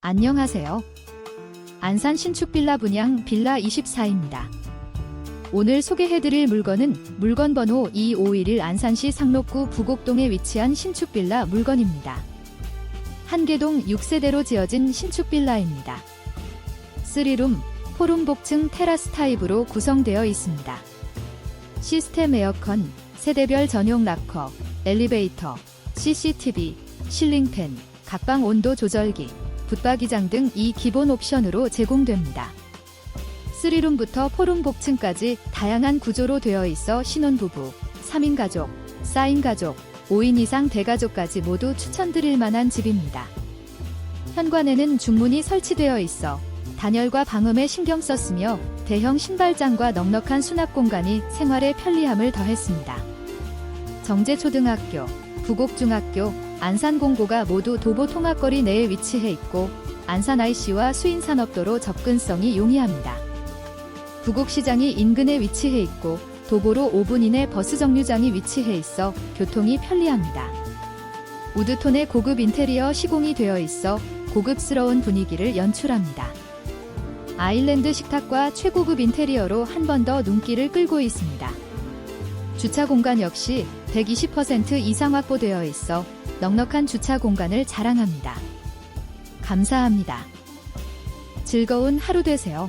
안녕하세요. 안산 신축 빌라 분양 빌라 24입니다. 오늘 소개해드릴 물건은 물건 번호 2511 안산시 상록구 부곡동에 위치한 신축 빌라 물건입니다. 한계동 6세대로 지어진 신축 빌라입니다. 3룸, 포룸 복층 테라스 타입으로 구성되어 있습니다. 시스템 에어컨, 세대별 전용 락커, 엘리베이터, CCTV, 실링팬, 각방 온도 조절기, 붙박이장 등 이 기본 옵션으로 제공됩니다. 3룸부터 포룸 복층까지 다양한 구조로 되어 있어 신혼부부, 3인 가족, 4인 가족, 5인 이상 대가족까지 모두 추천드릴 만한 집입니다. 현관에는 중문이 설치되어 있어 단열과 방음에 신경 썼으며 대형 신발장과 넉넉한 수납 공간이 생활의 편리함을 더했습니다. 정제초등학교, 부곡중학교, 안산공고가 모두 도보 통학거리 내에 위치해 있고 안산 IC와 수인산업도로 접근성이 용이합니다. 부곡시장이 인근에 위치해 있고 도보로 5분 이내 버스 정류장이 위치해 있어 교통이 편리합니다. 우드톤의 고급 인테리어 시공이 되어 있어 고급스러운 분위기를 연출합니다. 아일랜드 식탁과 최고급 인테리어로 한 번 더 눈길을 끌고 있습니다. 주차 공간 역시 120% 이상 확보되어 있어 넉넉한 주차 공간을 자랑합니다. 감사합니다. 즐거운 하루 되세요.